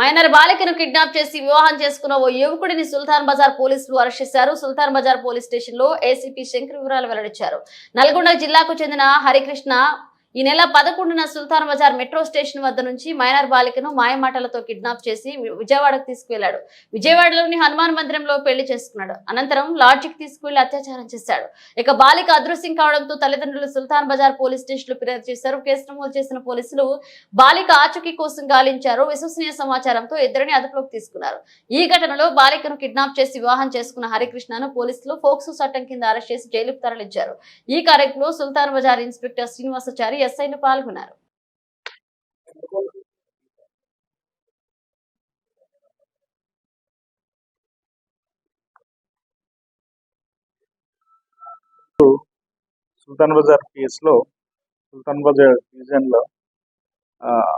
Minor బాలికను kidnap చేసి వివాహం చేసుకున్న ఓ యువకుడిని సుల్తాన్ బజార్ పోలీసులు అరెస్ట్ చేశారు. సుల్తాన్ బజార్ పోలీస్ స్టేషన్లో ఏసీపీ శంకర్ వివరాలు వెల్లడించారు. నల్గొండ జిల్లాకు చెందిన హరికృష్ణ ఈ నెల పదకొండున సుల్తాన్ బజార్ మెట్రో స్టేషన్ వద్ద నుంచి మైనర్ బాలికను మాయమాటలతో కిడ్నాప్ చేసి విజయవాడకు తీసుకువెళ్ళాడు. విజయవాడలోని హనుమాన్ మందిరంలో పెళ్ళి చేసుకున్నాడు. అనంతరం లాడ్జికి తీసుకువెళ్ళి అత్యాచారం చేశాడు. ఇక బాలిక అదృశ్యం కావడంతో తల్లిదండ్రులు సుల్తాన్ బజార్ పోలీస్ స్టేషన్లో ఫిర్యాదు చేశారు. కేసు నమోదు చేసిన పోలీసులు బాలిక ఆచూకీ కోసం గాలించారు. విశ్వసనీయ సమాచారంతో ఇద్దరిని అదుపులోకి తీసుకున్నారు. ఈ ఘటనలో బాలికను కిడ్నాప్ చేసి వివాహం చేసుకున్న హరికృష్ణను పోలీసులు ఫోక్సో చట్టం కింద అరెస్ట్ చేసి జైలుకు తరలించారు. ఈ కార్యక్రమంలో సుల్తాన్ బజార్ ఇన్స్పెక్టర్ శ్రీనివాసాచారి ఎస్ఐలు పాల్గొన్నారు. సుల్తాన్ బజార్ కేసులో సుల్తాన్ బజార్ డివిజన్లో